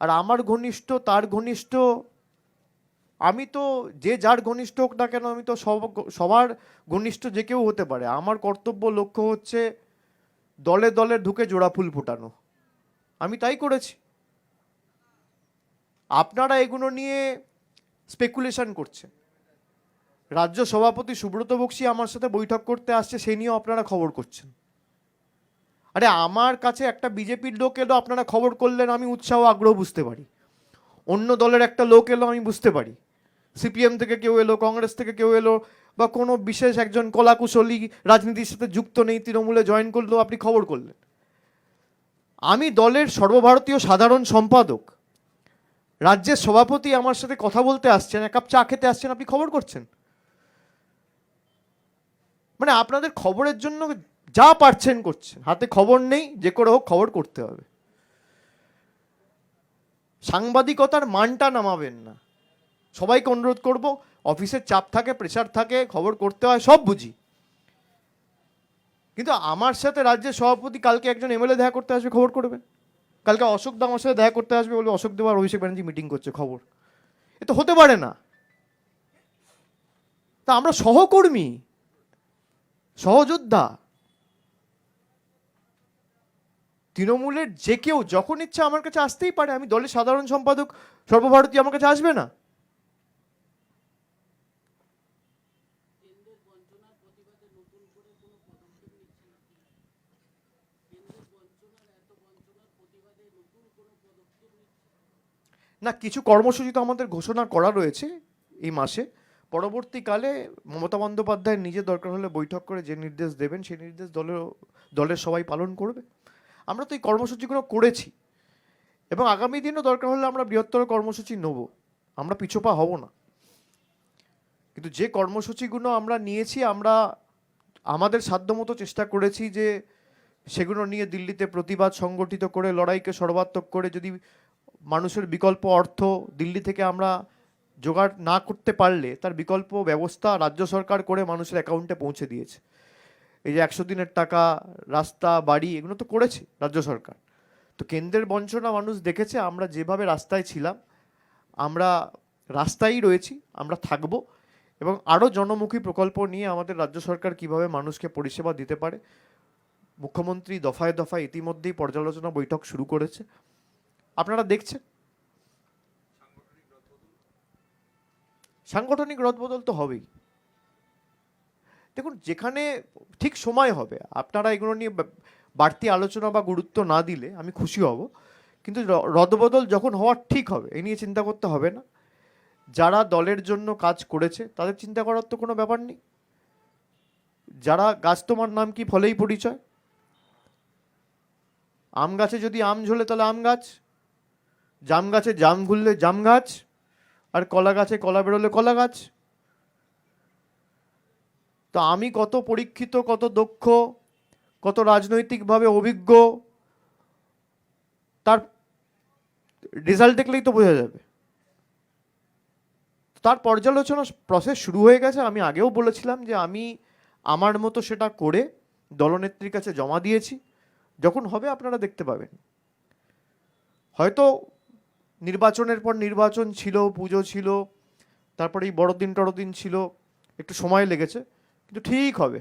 আর আমার ঘনিষ্ঠ, তার ঘনিষ্ঠ, আমি তো যে যার ঘনিষ্ঠ হোক না কেন, আমি তো সব, সবার ঘনিষ্ঠ যে কেউ হতে পারে। আমার কর্তব্য, লক্ষ্য হচ্ছে দলে দলে ঢুকে জোড়া ফুল ফোটানো। আমি তাই করেছি। আপনারা এগুলো নিয়ে স্পেকুলেশন করছেন। রাজ্য সভাপতি সুব্রত বক্সি আমার সাথে বৈঠক করতে আসছে সেই নিয়েও আপনারা খবর করছেন। আরে আমার কাছে একটা বিজেপির লোক এলো, আপনারা খবর করলেন, আমি উৎসাহ, আগ্রহ বুঝতে পারি। অন্য দলের একটা লোক এলো, আমি বুঝতে পারি। সিপিএম থেকে কেউ এলো, কংগ্রেস থেকে কেউ এলো, বা কোনো বিশেষ একজন কলাকুশলী রাজনীতির সাথে যুক্ত নেই, তৃণমূলে জয়েন করল, আপনি খবর করলেন। আমি দলের সর্বভারতীয় সাধারণ সম্পাদক। রাজ্যের সভাপতি আমার সাথে কথা বলতে আসছেন, এক কাপ চা খেতে আসছেন, আপনি খবর করছেন? মানে আপনাদের খবরের জন্য যা পারছেন করছেন। হাতে খবর নেই, যে করে হোক খবর করতে হবে। সাংবাদিকতার মানটা নামাবেন না। সবাইকে অনুরোধ করব, অফিসের চাপ থাকে প্রেশার থাকে, খবর করতে হয়, সব বুঝি। কিন্তু আমার সাথে রাজ্যের সভাপতি কালকে একজন এমএলএ দেখা করতে আসবে, খবর করবেন? কালকে অশোক দা আমার সাথে দেখা করতে আসবে বলে অশোক দেব আর অভিষেক ব্যানার্জি মিটিং করছে, খবর। এ তো হতে পারে না। তা আমরা সহকর্মী, সহযোদ্ধা তৃণমূলের যে কেউ যখন ইচ্ছা আমার কাছে আসতেই পারে, আমি দলের সাধারণ সম্পাদক সর্বভারতীয় আমার কাছে আসবে না। না, কিছু কর্মসূচি তো আমাদের ঘোষণা করা রয়েছে এই মাসে। পরবর্তীকালে মমতা বন্দ্যোপাধ্যায় নিজে দরকার হলে বৈঠক করে যে নির্দেশ দেবেন, সেই নির্দেশ দলের দলের সবাই পালন করবে। আমরা তো এই কর্মসূচিগুলো করেছি। এবং আগামী দিনও দরকার হলে আমরা বৃহত্তর কর্মসূচি নেব। আমরা পিছোপা হব না। কিন্তু যে কর্মসূচিগুলো আমরা নিয়েছি, আমরা আমাদের সাধ্যমতো চেষ্টা করেছি যে সেগুলো নিয়ে দিল্লিতে প্রতিবাদ সংগঠিত করে, লড়াইকে সর্বাত্মক করে, যদি মানুষের বিকল্প অর্থ দিল্লি থেকে আমরা জোগাড় না করতে পারলে, তার বিকল্প ব্যবস্থা রাজ্য সরকার করে মানুষের অ্যাকাউন্টে পৌঁছে দিয়েছে। এই যে একশো দিনের টাকা, রাস্তা, বাড়ি, এগুলো তো করেছে রাজ্য সরকার। তো কেন্দ্রের বঞ্চনা মানুষ দেখেছে, আমরা যেভাবে রাস্তায় ছিলাম, আমরা রাস্তায় রয়েছি, আমরা থাকব এবং আরও জনমুখী প্রকল্প নিয়ে আমাদের রাজ্য সরকার কীভাবে মানুষকে পরিষেবা দিতে পারে, মুখ্যমন্ত্রী দফায় দফায় ইতিমধ্যেই পর্যালোচনা বৈঠক শুরু করেছে। আপনারা দেখছেন? সাংগঠনিক রদবদল তো হবেই। দেখুন, যেখানে ঠিক সময় হবে, আপনারা এগুলো নিয়ে বাড়তি আলোচনা বা গুরুত্ব না দিলে আমি খুশি হব। কিন্তু রদবদল যখন হওয়ার ঠিক হবে এই নিয়ে চিন্তা করতে হবে না। যারা দলের জন্য কাজ করেছে, তাদের চিন্তা করার তো কোনো ব্যাপার নেই। যারা গাছ তোমার নাম কি ফলেই পরিচয়? আম গাছে যদি আম ঝোলে, তাহলে আম গাছ। জাম গাছে জাম ঘুরলে জাম গাছ, আর কলা গাছে কলা বেরোলে কলা গাছ। তো আমি কত পরীক্ষিত, কত দক্ষ, কত রাজনৈতিকভাবে অভিজ্ঞ, তার রেজাল্ট দেখলেই তো বোঝা যাবে। তার পর্যালোচনা প্রসেস শুরু হয়ে গেছে। আমি আগেও বলেছিলাম যে আমি আমার মতো সেটা করে দলনেত্রীর কাছে জমা দিয়েছি। যখন হবে আপনারা দেখতে পাবেন। হয়তো নির্বাচনের পর নির্বাচন ছিল, পুজো ছিল, তারপরে এই বড়দিন টড়দিন ছিল, একটু সময় লেগেছে। কিন্তু ঠিক হবে।